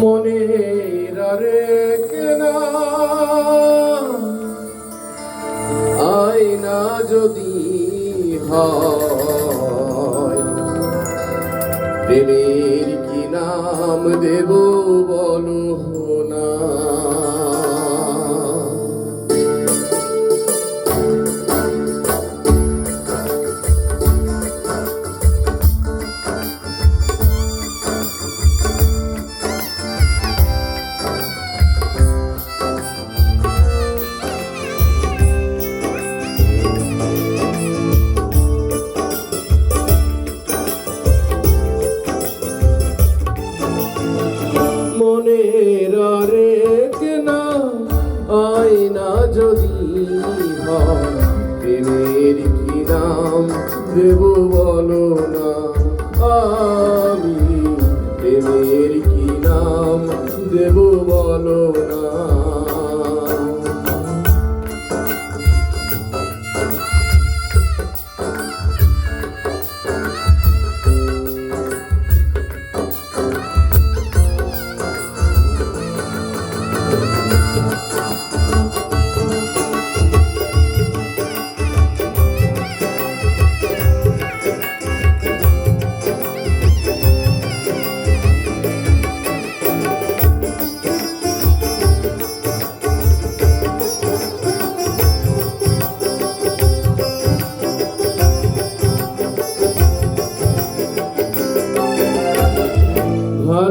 মনের রে কেনা। আয়না যদি হয় কি নাম দেব বলো না? দেব বলো না আমি প্রেমের কি নাম? দেব বলো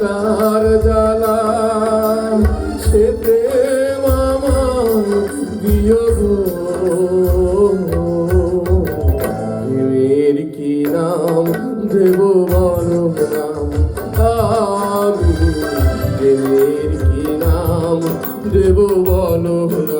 কাটার জ্বালা সে প্রেম কি নাম দেব বলো নাম কি নাম দেব বলো না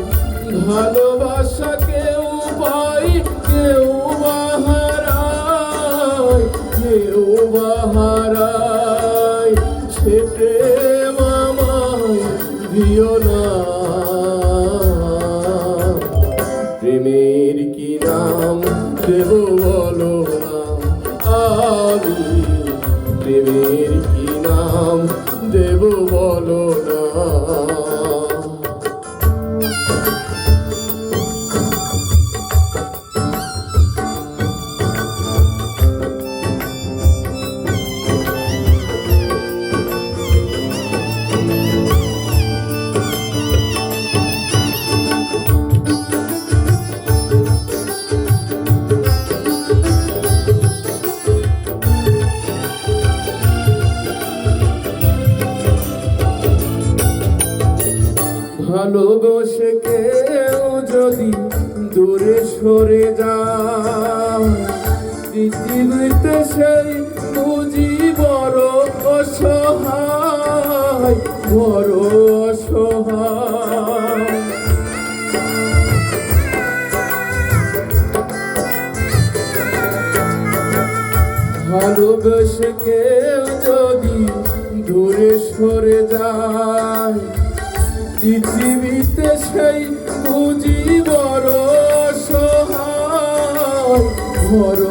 ভালোবাসা কেউ পাই কেউ বাহারায় কেউ বাহারায় সে প্রেম আমায় দিও না। প্রেমের কি নাম দেব ভালোবাসে কেউ যদি দূরে সরে যায়। পৃথিবীতে সেই বুঝি বড় অসহায় বড় অসহায়। ভালোবেসে কেউ যদি দূরে সরে যায় পৃথিবীতে সেই পুঁজি বড় সহায় বড়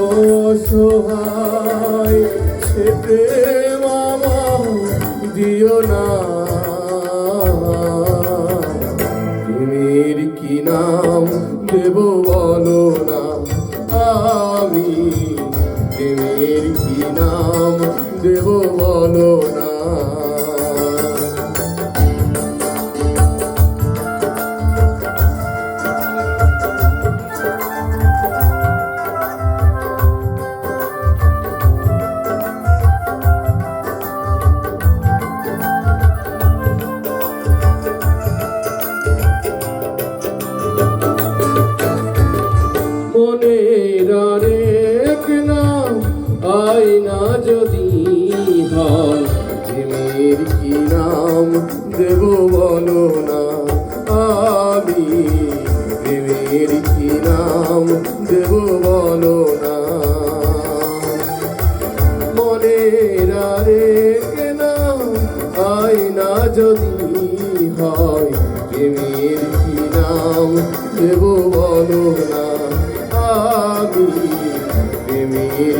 সহায় সে প্রেম আমায় দিও না। প্রেমের কি নাম দেব বলো না আমি? প্রেমের কি নাম দেব বলো না আয়না যদি হয় প্রেমের কি নাম দেব বলো না? আমি প্রেমের কি নাম দেব বলো না? মনের আরেক নাম আয়না যদি হয়, প্রেমের কি নাম দেব বলো না? আমি প্রেমের